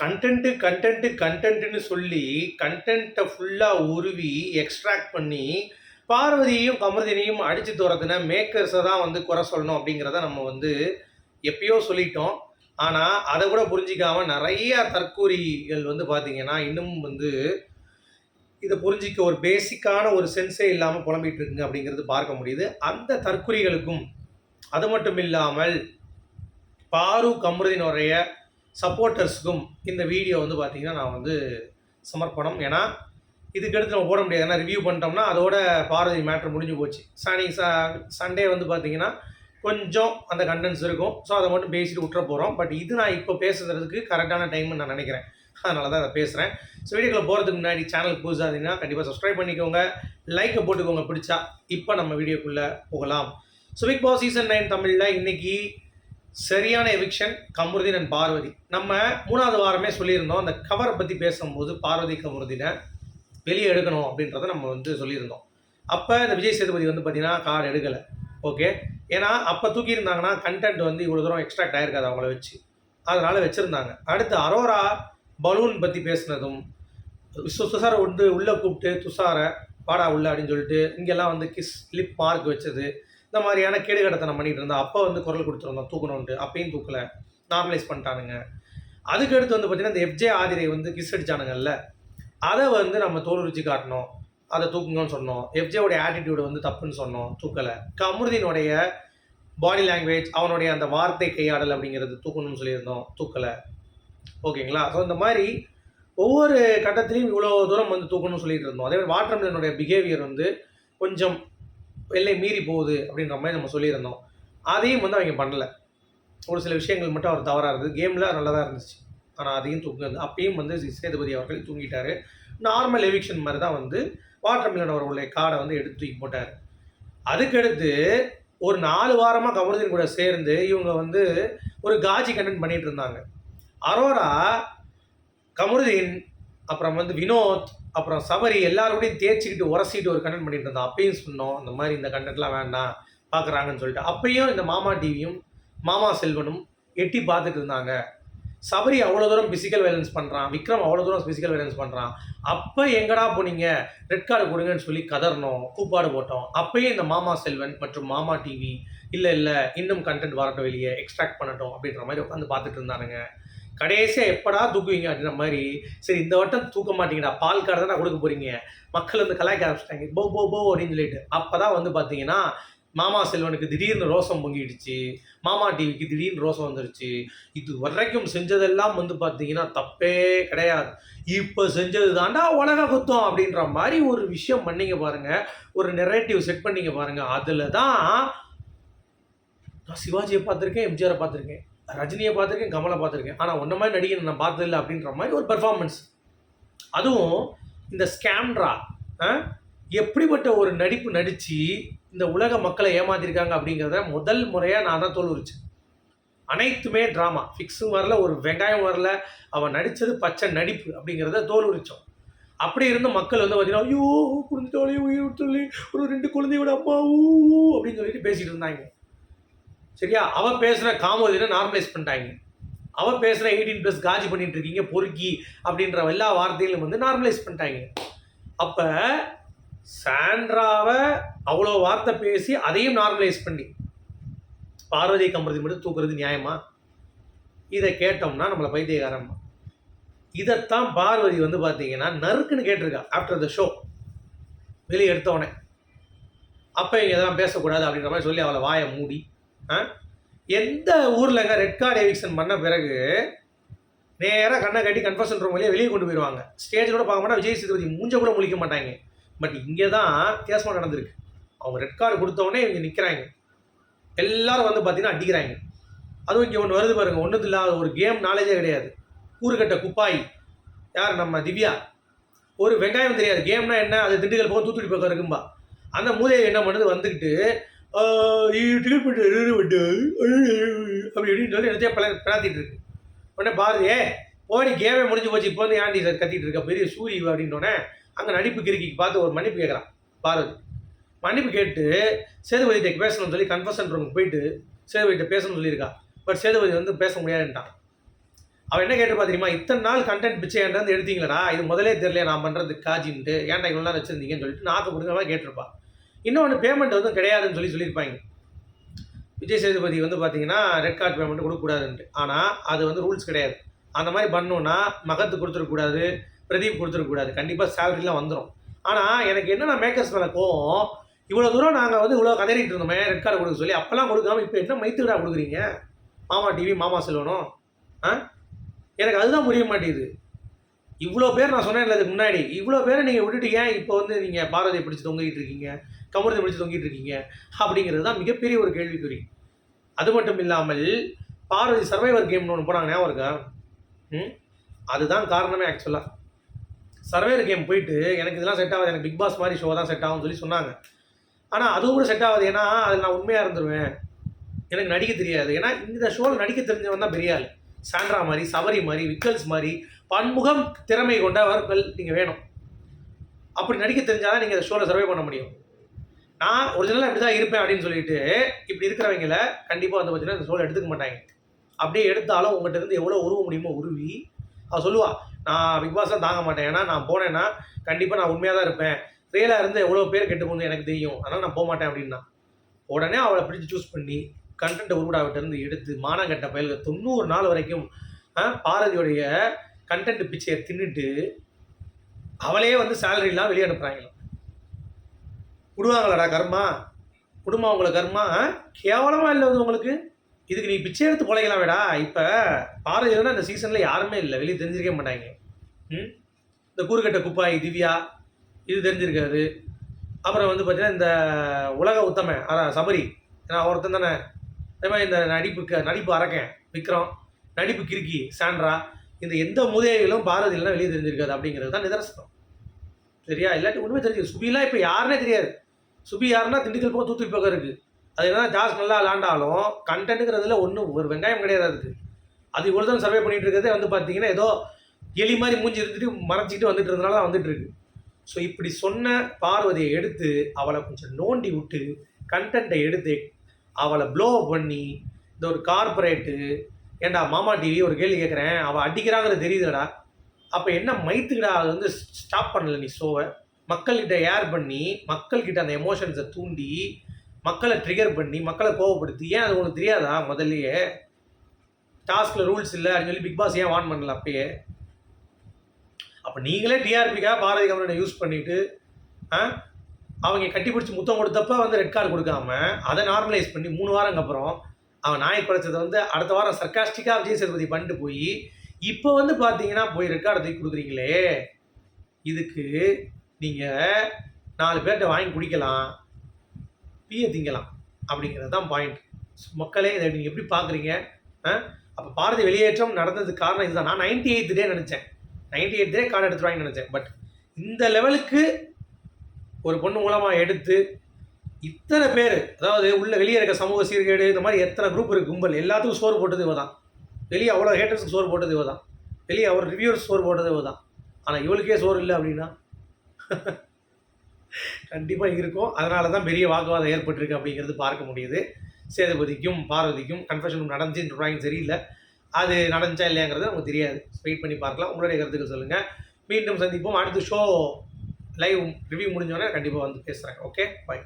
Content content கண்டென்ட்டுன்னு சொல்லி கண்டென்ட்டை ஃபுல்லாக உருவி எக்ஸ்ட்ராக்ட் பண்ணி பார்வதியையும் கமர்தினையும் அடித்து துரத்துன மேக்கர்ஸை தான் வந்து குறை சொல்லணும் அப்படிங்கிறத நம்ம வந்து எப்பயோ சொல்லிட்டோம். ஆனால் அதை கூட புரிஞ்சிக்காம நிறைய தற்கூரிகள் வந்து பார்த்தீங்கன்னா இன்னும் வந்து இதை புரிஞ்சிக்க ஒரு பேசிக்கான ஒரு சென்ஸே இல்லாமல் புலம்பிகிட்டு இருக்குங்க அப்படிங்கிறது பார்க்க முடியுது. அந்த தற்குறிகளுக்கும் அது மட்டும் இல்லாமல் பாரு கமருதினுடைய சப்போர்ட்டர்ஸுக்கும் இந்த வீடியோ வந்து பார்த்தீங்கன்னா நான் வந்து சமர்ப்பணம். ஏன்னா இதுக்கடுத்து நம்ம போட முடியாது. ஏன்னா ரிவ்யூ பண்ணிட்டோம்னா அதோட பாரதி மேட்ரு முடிஞ்சு போச்சு. சனி ச சண்டே வந்து பார்த்தீங்கன்னா கொஞ்சம் அந்த கண்டென்ட்ஸ் இருக்கும். ஸோ அதை மட்டும் பேசிட்டு விட்டுற போகிறோம் பட் இது நான் இப்போ பேசுறதுக்கு கரெக்டான டைம்னு நான் நினைக்கிறேன். அதனால தான் அதை பேசுகிறேன் ஸோ வீடியோக்குள்ள போகிறதுக்கு முன்னாடி சேனல் புதுசாக இருந்தீங்கன்னா கண்டிப்பாக சப்ஸ்கிரைப் பண்ணிக்கோங்க. லைக்கை போட்டுக்கோங்க. பிடிச்சா இப்போ நம்ம வீடியோக்குள்ளே போகலாம். So big boss season nine தமிழில் இன்றைக்கி சரியான எவிக்ஷன் கமருதீன் அண்ட் பார்வதி. நம்ம மூணாவது வாரமே சொல்லியிருந்தோம். அந்த கவரை பற்றி பேசும்போது பார்வதி கமருதீனை வெளியே எடுக்கணும் அப்படின்றத நம்ம வந்து சொல்லியிருந்தோம். அப்போ இந்த விஜய் சேதுபதி வந்து பார்த்தீங்கன்னா கார்டு எடுக்கலை. ஓகே ஏன்னா அப்போ தூக்கியிருந்தாங்கன்னா கண்டென்ட் வந்து இவ்வளோ தூரம் எக்ஸ்ட்ராக்ட் ஆயிருக்காது அவங்கள வச்சு. அதனால் வச்சுருந்தாங்க. அடுத்து அரோரா பலூன் பற்றி பேசுனதும் சுசாரை வந்து உள்ளே கூப்பிட்டு துஷாரை பாடா உள்ள அப்படின்னு சொல்லிட்டு இங்கெல்லாம் வந்து கிஸ் லிப் மார்க் வச்சது. இந்த மாதிரியான கேடுகடத்தனம் பண்ணிகிட்டு இருந்தா அப்போ வந்து குரல் கொடுத்துருந்தோம் தூக்கணும்ட்டு அப்பயும் தூக்கலை. நார்மலைஸ் பண்ணிட்டானுங்க. அதுக்கு அடுத்து வந்து பார்த்தீங்கன்னா இந்த எஃப்ஜே ஆதிரை வந்து கிஸ் அடிச்சானுங்கல்ல அதை வந்து நம்ம தோல் ருச்சி காட்டணும். அதை தூக்குங்கன்னு சொன்னோம். எஃப்ஜேவுடைய ஆட்டிடியூடு வந்து தப்புன்னு சொன்னோம். தூக்கலை. கமருதீனுடைய பாடி லாங்குவேஜ் அவனுடைய அந்த வார்த்தை கையாடல் அப்படிங்கிறது தூக்கணும்னு சொல்லியிருந்தோம். தூக்கலை. ஓகேங்களா? ஸோ இந்த மாதிரி ஒவ்வொரு கட்டத்திலையும் இவ்வளோ தூரம் வந்து தூக்கணும்னு சொல்லிட்டு இருந்தோம். அதே மாதிரி வாட்டர்மெலனுடைய பிஹேவியர் வந்து கொஞ்சம் எல்லை மீறி போகுது அப்படின்ற மாதிரி நம்ம சொல்லியிருந்தோம். அதையும் வந்து அவங்க பண்ணலை. ஒரு சில விஷயங்கள் மட்டும் அவர் தவறாக இருந்தது. கேமில் நல்லா தான் இருந்துச்சு. ஆனால் அதையும் தூங்குது அப்பயும் வந்து சேதுபதி அவர்கள் தூங்கிட்டாரு. நார்மல் எவிக்ஷன் மாதிரி தான் வந்து வாட்டர்மெலன் அவர்களுடைய கார்டை வந்து எடுத்து தூக்கி போட்டார். அதுக்கடுத்து ஒரு நாலு வாரமாக கமருதீன் கூட சேர்ந்து இவங்க வந்து ஒரு காஜி கண்டென்ட் பண்ணிகிட்டு இருந்தாங்க. அரோரா கமருதீன் அப்புறம் வந்து வினோத் அப்புறம் சபரி எல்லாரோடையும் தேய்ச்சிக்கிட்டு உரசிக்கிட்டு ஒரு கண்டென்ட் பண்ணிட்டு இருந்தான் அப்பயும் சொன்னோம் இந்த மாதிரி இந்த கண்டென்ட்லாம் வேண்டாம் பார்க்குறாங்கன்னு சொல்லிட்டு. அப்பயும் இந்த மாமா டிவியும் மாமா செல்வனும் எட்டி பார்த்துட்டு இருந்தாங்க. சபரி அவ்வளோ தூரம் பிசிக்கல் வேலன்ஸ் பண்ணுறான் விக்ரம் அவ்வளோ தூரம் பிசிக்கல் வேலன்ஸ் பண்ணுறான் அப்போ எங்கடா போனீங்க? ரெட் கார்டு கொடுங்கன்னு சொல்லி கதறணும் கூப்பாடு போட்டோம். அப்பயே இந்த மாமா செல்வன் மற்றும் மாமா டிவி இல்லை இல்லை இன்னும் கண்டென்ட் வரட்டும் வெளியே எக்ஸ்ட்ராக்ட் பண்ணட்டும் அப்படின்ற மாதிரி உட்காந்து பார்த்துட்டு இருந்தானுங்க. கடைசியாக எப்படா தூக்குவீங்க அப்படின்ற மாதிரி சரி இந்த வட்டம் தூக்க மாட்டீங்கடா பால் கார்டு தான் கொடுக்க போகிறீங்க மக்கள் வந்து கலாய்க்க ஆரம்பிச்சிட்டாங்க. போ போ போ அப்படின்னு சொல்லிட்டு. அப்போ தான் வந்து பார்த்தீங்கன்னா மாமா செல்வனுக்கு திடீர்னு ரோசம் பொங்கிடுச்சு. மாமா டிவிக்கு திடீர்னு ரோசம் வந்துருச்சு. இது வரைக்கும் செஞ்சதெல்லாம் வந்து பார்த்தீங்கன்னா தப்பே கிடையாது. இப்போ செஞ்சது தாண்டா உலக குத்தம் அப்படின்ற மாதிரி ஒரு விஷயம் பண்ணிங்க பாருங்க. ஒரு நெரேட்டிவ் செட் பண்ணிங்க பாருங்க. அதில் தான் நான் சிவாஜியை பார்த்துருக்கேன் எம்ஜிஆரை பார்த்துருக்கேன். ரஜினியை பார்த்துருக்கேன் கமலை பார்த்துருக்கேன். ஆனால் ஒன்றை மாதிரி நடிகை நான் பார்த்ததில்லை அப்படின்ற மாதிரி ஒரு பெர்ஃபார்மன்ஸ் அதுவும் இந்த ஸ்கேம்ட்ரா எப்படிப்பட்ட ஒரு நடிப்பு நடித்து இந்த உலக மக்களை ஏமாத்திருக்காங்க அப்படிங்கிறத முதல் முறையாக நான் தான் தோல்விச்சேன் அனைத்துமே ட்ராமா ஃபிக்ஸும் வரல ஒரு வெங்காயம் வரல. அவன் நடித்தது பச்சை நடிப்பு அப்படிங்கிறத தோல் உரிச்சோம் அப்படி இருந்த மக்கள் வந்து பார்த்தீங்கன்னா ஐயோ குழந்தை உயிர் சொல்லி ஒரு ரெண்டு குழந்தையோட அம்மா ஊ அப்படின்னு சொல்லிட்டு பேசிகிட்டு இருந்தாங்க. சரியா? அவள் பேசுகிற காமோதினை நார்மலைஸ் பண்ணிட்டாங்க. அவள் பேசுகிற எயிட்டீன் ப்ளஸ் காஜி பண்ணிகிட்ருக்கீங்க இருக்கீங்க பொறுக்கி அப்படின்ற எல்லா வார்த்தைகளும் வந்து நார்மலைஸ் பண்ணிட்டாங்க. அப்போ சாண்ட்ராவை அவ்வளோ வார்த்தை பேசி அதையும் நார்மலைஸ் பண்ணி. பார்வதி கம்பரதி மட்டும் தூக்குறது நியாயமா? இதை கேட்டோம்னா நம்மளை பைத்தியகாரம் இதைத்தான் பார்வதி வந்து பார்த்தீங்கன்னா நறுக்குன்னு கேட்டிருக்கா ஆஃப்டர் த ஷோ வெளியே எடுத்தோடனே அப்போ இங்கே இதெல்லாம் பேசக்கூடாது அப்படின்ற மாதிரி சொல்லி அவளை வாயை மூடி எந்த ஊர்லங்க ரெட் கார்டு எவிக்ஷன் பண்ண பிறகு நேராக கண்ணை கட்டி கன்ஃபர்ஷன் ரூம் வழியாக வெளியே கொண்டு போயிடுவாங்க ஸ்டேஜ் கூட பார்க்க மாட்டா விஜய் சேதுபதி மூஞ்ச கூட முழிக்க மாட்டாங்க. பட் இங்கே தான் வித்தியாசமாக நடந்திருக்கு. அவங்க ரெட் கார்டு கொடுத்தவொடனே இவங்க நிற்கிறாங்க எல்லாரும் வந்து பார்த்தீங்கன்னா அடிக்கிறாங்க. அதுவும் இங்கே ஒன்று வருது பாருங்க. ஒன்றும் இல்லாத ஒரு கேம் நாலேஜே கிடையாது. கூறுகட்ட குப்பாய். யார் நம்ம திவ்யா? ஒரு வெங்காயம் தெரியாது. கேம்னா என்ன? அது திண்டுக்கல் போக தூத்துக்குடி பக்கம் இருக்கும்பா. அந்த மூலையை என்ன பண்ணுது? வந்துக்கிட்டு டிக்கெட் போட்டு அப்படி இப்படின்னு சொல்லி என்னத்தையும் பிள பிராத்திட்டு இருக்கு உடனே பாரதியே ஏ போடி கேமே முடிஞ்சு போச்சு இப்போ வந்து ஏன்டி சார் கத்திட்டு இருக்க? பெரிய சூரி அப்படின்னோடனே அங்கே நடிப்பு கிறுக்கிக்கு பார்த்து ஒரு மன்னிப்பு கேட்குறான் பாரதி. மன்னிப்பு கேட்டு சேதுபதிட்ட பேசணும்னு சொல்லி கன்ஃபர்ஷன் ரூமுக்கு போயிட்டு சேதுபதிகிட்ட பேசணும்னு சொல்லியிருக்கா. பட் சேதுபதி வந்து பேச முடியாதுன்ட்டான். அவன் என்ன கேட்டு தெரியுமா? இத்தனை நாள் கண்டென்ட் பிச்சை என்கிட்ட வந்து இது முதலே தெரியல நான் பண்ணுறது காஜின்ட்டு ஏன்டா இவ்வளோ நேரம் வச்சுருந்தீங்கன்னு சொல்லிட்டு நாக்கு பிடிக்கிற மாதிரி கேட்டிருப்பா. இன்னொன்று பேமெண்ட் வந்து கிடையாதுன்னு சொல்லி சொல்லியிருப்பாங்க. விஜய் சேதுபதி வந்து பார்த்தீங்கன்னா ரெட் கார்டு பேமெண்ட் கொடுக்கக்கூடாதுன்ட்டு. ஆனால் அது வந்து ரூல்ஸ் கிடையாது. அந்த மாதிரி பண்ணோன்னா மகத்து கொடுத்துடக்கூடாது பிரதீப் கொடுத்துடக்கூடாது. கண்டிப்பாக சேலரிலாம் வந்துடும் ஆனால் எனக்கு என்னென்ன மேக்கர்ஸ் மேலே கோவம். இவ்வளோ தூரம் நாங்கள் வந்து இவ்வளோ கதறிட்டு இருந்தோமே ரெட் கார்டு கொடுக்க சொல்லி அப்போல்லாம் கொடுக்காம இப்போ என்ன மைத்துடா கொடுக்குறீங்க? மாமா டிவி மாமா செல்வனும். ஆ? எனக்கு அதுதான் புரிய மாட்டேங்குது. இவ்வளோ பேர் நான் சொன்னேன் இதுக்கு முன்னாடி. இவ்வளோ பேரை நீங்கள் விட்டுட்டு ஏன் இப்போ வந்து நீங்கள் பாரதியை பிடிச்சி தொங்கிட்டு இருக்கீங்க? கமரத்தை முடிச்சு தொங்கிட்டு இருக்கீங்க? அப்படிங்கிறது தான் மிகப்பெரிய ஒரு கேள்விக்குறி. அது மட்டும் இல்லாமல் பார்வதி சர்வைவர் கேம்னு ஒன்று போனாங்க ஞாபகம் இருக்கா? ம்? அதுதான் காரணமே ஆக்சுவலாக சர்வைவர் கேம் போயிட்டு எனக்கு இதெல்லாம் செட் ஆகாது எனக்கு பிக் பாஸ் மாதிரி ஷோ தான் செட் ஆகும்னு சொல்லி சொன்னாங்க. ஆனால் அதுவும் கூட செட் ஆகாது. ஏன்னா அதில் நான் உண்மையாக இருந்துருவேன். எனக்கு நடிக்க தெரியாது. ஏன்னா இந்த ஷோவில் நடிக்க தெரிஞ்சவன் தான் பெரிய ஆள் சாண்ட்ரா மாதிரி சவரி மாதிரி விக்கல்ஸ் மாதிரி பன்முகம் திறமை கொண்டவர்கள் நீங்கள் வேணும். அப்படி நடிக்க தெரிஞ்சால் தான் நீங்கள் இந்த ஷோவில் சர்வே பண்ண முடியும். நான் ஒரிஜினலாக இப்படி தான் இருப்பேன் அப்படின்னு சொல்லிட்டு இப்படி இருக்கிறவங்கள கண்டிப்பாக வந்து பார்த்தீங்கன்னா இந்த ஷோவில் எடுத்துக்க மாட்டாங்க. அப்படியே எடுத்தாலும் உங்கள்கிட்ட இருந்து எவ்வளோ உருவ முடியுமோ உருவி அவள் சொல்லுவா நான் பிக் பாஸ் தான் தாங்க மாட்டேன். ஏன்னா நான் போனேன்னா கண்டிப்பாக நான் உண்மையாக தான் இருப்பேன் ரியலாக இருந்து எவ்வளோ பேர் கெட்டு போகணும் எனக்கு தெரியும். அதனால் நான் போக மாட்டேன் அப்படின்னா. உடனே அவளை பிடிச்சி சூஸ் பண்ணி கண்டென்ட்டை உருவடாவிட்டருந்து எடுத்து மானங்கட்ட பயலுக்கு தொண்ணூறு நாள் வரைக்கும் பாரதியுடைய கண்டென்ட் பிச்சையை தின்னுட்டு அவளே வந்து சேலரிலாம் வெளியே அனுப்புகிறாங்களாம் விடுவாங்களடா கர்மா? குடும்பம் அவங்கள கர்மா? கேவலமாக இல்லை வந்து உங்களுக்கு? இதுக்கு நீ பிச்சை எடுத்து பிழைக்கலாம் வேடா இப்போ பாரதி இந்த சீசனில் யாருமே இல்லை. வெளியே தெரிஞ்சிருக்கவே மாட்டாங்க. ம்? இந்த கூறுகட்ட குப்பாய் திவ்யா இது தெரிஞ்சிருக்காது. அப்புறம் வந்து பார்த்தீங்கன்னா இந்த உலக உத்தம அதான் சபரி. ஏன்னா ஒருத்தன் தானே. அதே மாதிரி இந்த நடிப்புக்கு நடிப்பு அரக்கன் விக்ரம் நடிப்பு கிறுக்கி சாண்ட்ரா. இந்த எந்த முதலிகளும் பாரதி வெளியே தெரிஞ்சிருக்காது அப்படிங்கிறது தான் நிதர்சனம். சரியா? இல்லாட்டி ஒன்றுமே தெரிஞ்சு சுபிலாம் இப்போ யாருன்னே தெரியாது. சுபி யாருன்னா திண்டுக்கல் பக்கம் தூத்துக்குடி பக்கம் இருக்குது அது என்ன ஜாஸ் நல்லா விளாண்டாலும் கண்டென்ட்டுங்கிறதுல ஒன்றும் ஒரு வெங்காயம் கிடையாது அதுக்கு. அது இவ்வளோ தான் சர்வே பண்ணிகிட்டு இருக்கிறதே வந்து பார்த்தீங்கன்னா ஏதோ எலி மாதிரி மூஞ்சி இருந்துட்டு மறைச்சிக்கிட்டு வந்துட்டு இருந்தனால தான் வந்துட்டு இருக்கு. ஸோ இப்படி சொன்ன பார்வதியை எடுத்து அவளை கொஞ்சம் நோண்டி விட்டு கண்டென்ட்டை எடுத்து அவளை ப்ளோ பண்ணி இந்த ஒரு கார்பரேட்டு ஏன்டா மாமா டிவி ஒரு கேள்வி கேட்குறேன் அவள் அடிக்கிறாங்கிறது தெரியுதுடா. அப்போ என்ன மைத்துக்கிடா அது வந்து ஸ்டாப் பண்ணல நீ ஷோவை மக்கள்கிட்ட ஏர் பண்ணி மக்கள்கிட்ட அந்த எமோஷன்ஸை தூண்டி மக்களை ட்ரிகர் பண்ணி மக்களை கோவப்படுத்தி ஏன் அது உனக்கு தெரியாதா முதல்லையே? டாஸ்கில் ரூல்ஸ் இல்லை அப்படின்னு சொல்லி பிக் பாஸ் ஏன் வான் பண்ணல அப்பயே? அப்போ நீங்களே டிஆர்பிக்காக பாரதி கம்பெனியை யூஸ் பண்ணிவிட்டு ஆ? அவங்க கட்டி பிடிச்சி முத்தம் கொடுத்தப்ப வந்து ரெட் கார்டு கொடுக்காம அதை நார்மலைஸ் பண்ணி மூணு வாரங்க அப்புறம் அவன் நாய் குறைச்சதை வந்து அடுத்த வாரம் சர்க்காஸ்டிக்காக விஜய் சேதுபதி பண்ணிட்டு போய் இப்போ வந்து பார்த்தீங்கன்னா போய் ரெட் கார்டு தூக்கி கொடுக்குறீங்களே? இதுக்கு நீங்கள் நாலு பேர்கிட்ட வாங்கி குடிக்கலாம் பீய திங்கலாம் அப்படிங்கிறது தான் பாயிண்ட் மக்களே இதை நீங்கள் எப்படி பார்க்குறீங்க அப்போ பாரதி வெளியேற்றம் நடந்ததுக்கு காரணம் இதுதான். நான் நைன்டி எயித் டே நினச்சேன். நைன்டி எயிட் டே கார்டு எடுத்துருவாங்கன்னு நினச்சேன். பட் இந்த லெவலுக்கு ஒரு பொண்ணு மூலமாக எடுத்து இத்தனை பேர் அதாவது உள்ள வெளியே இருக்க சமூக சீர்கேடு இந்த மாதிரி எத்தனை குரூப் இருக்குது கும்பல் எல்லாத்துக்கும் சோறு போட்டது இவ தான் வெளியே அவ்வளோ ஹேட்டர்ஸுக்கு சோறு போட்டது இவ தான் வெளியே அவர் ரிவ்யூவர்ஸ் சோறு போட்டது இவ தான் ஆனால் இவளுக்கே சோறு இல்லை அப்படின்னா கண்டிப்பாக இருக்கும். அதனால தான் பெரிய வாக்குவாதம் ஏற்பட்டிருக்கு அப்படிங்கிறது பார்க்க முடியுது. சேதுபதிக்கும் பார்வதிக்கும் கன்ஃபெஷன் நடந்துச்சு ட்ராயிங் சரியில்லை. அது நடந்துச்சா இல்லையாங்கிறது நமக்கு தெரியாது. வெயிட் பண்ணி பார்க்கலாம். உங்களுடைய கருத்துக்கள் சொல்லுங்கள் மீண்டும் சந்திப்போம். அடுத்த ஷோ லைவ் ரிவ்யூ முடிஞ்சோடனே கண்டிப்பாக வந்து பேசுகிறேன் ஓகே பை